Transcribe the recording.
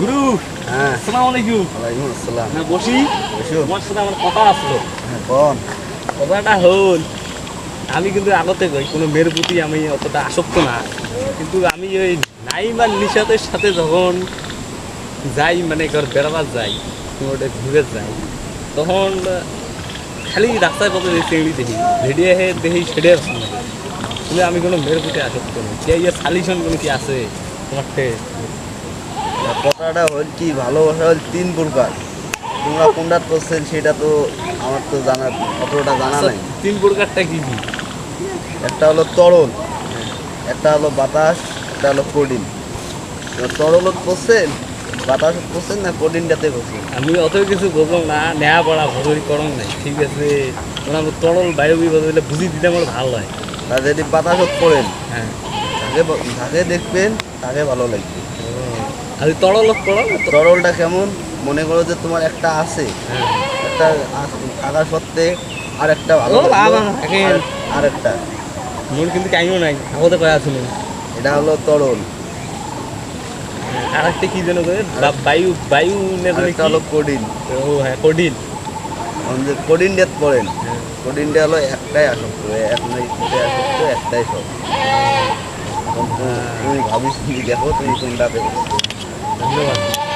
গুরু হ্যাঁ। আসসালামু আলাইকুম। ওয়ালাইকুম আসসালাম। হ্যাঁ বসি। তোমার সাথে আমার কথা আসলো হ্যাঁ কোন কথাটা হল আমি কিন্তু আগতে কই কোনো মেয়ের প্রতি আমি অতটা আসক্ত না। কিন্তু আমি ওই নাইম আর নিশাতের সাথে যখন যাই মানে ঘর বেড়াবার যাই ওটা ঘুরে যাই তখন খালি রাস্তায় পথে চিংড়ি দেখি ভিডিও হে দেখি সেটাই পছন্দ করি। কিন্তু আমি কোনো মেয়ের প্রতি আসক্ত নই কে ইয়ে সালিশন কোনো কি আছে তোমার কথাটা হল কি ভালোবাসা হল তিন প্রকার। তোমরা কোনটা করছেন সেটা তো আমার তো জানা অতটা জানা নাই। তিন প্রকারটা কি কি? একটা হলো তরল একটা হলো বাতাস একটা হলো কোডিন তরলত করছেন বাতাস করছেন না কোডিনটাতে করছেন? আমি অত কিছু বুঝলাম না নেওয়া পড়া ভরি করম নাই ঠিক আছে? ওনার তরল বায়ু বিপদ হলে বুঝি দিতে আমার ভালো হয়। তা যদি বাতাসত করেন হ্যাঁ। তাকে যাকে দেখবেন তাকে ভালো লাগবে। আর তরল তো তরলটা কেমন? মনে করো যে তোমার একটা আছে। হ্যাঁ একটা থাকা সত্ত্বে আর একটা ভালো আর- একটা। মন কিন্তু কাইও নাই আগতে কয়া আছিল এটা হলো তরল। আর একটা কি যেন করে? বায়ু বায়ু কি? হলো কোডিন ও হ্যাঁ কঠিন কোডিন ডেট পড়েন হ্যাঁ। কোডিনটা হলো একটাই আসক্ত এক দুটাই আসক্ত একটাই সব। এখন তুমি- তুমি ভাবিস তুমি দেখো তুমি কোনটাতে ধন্যবাদ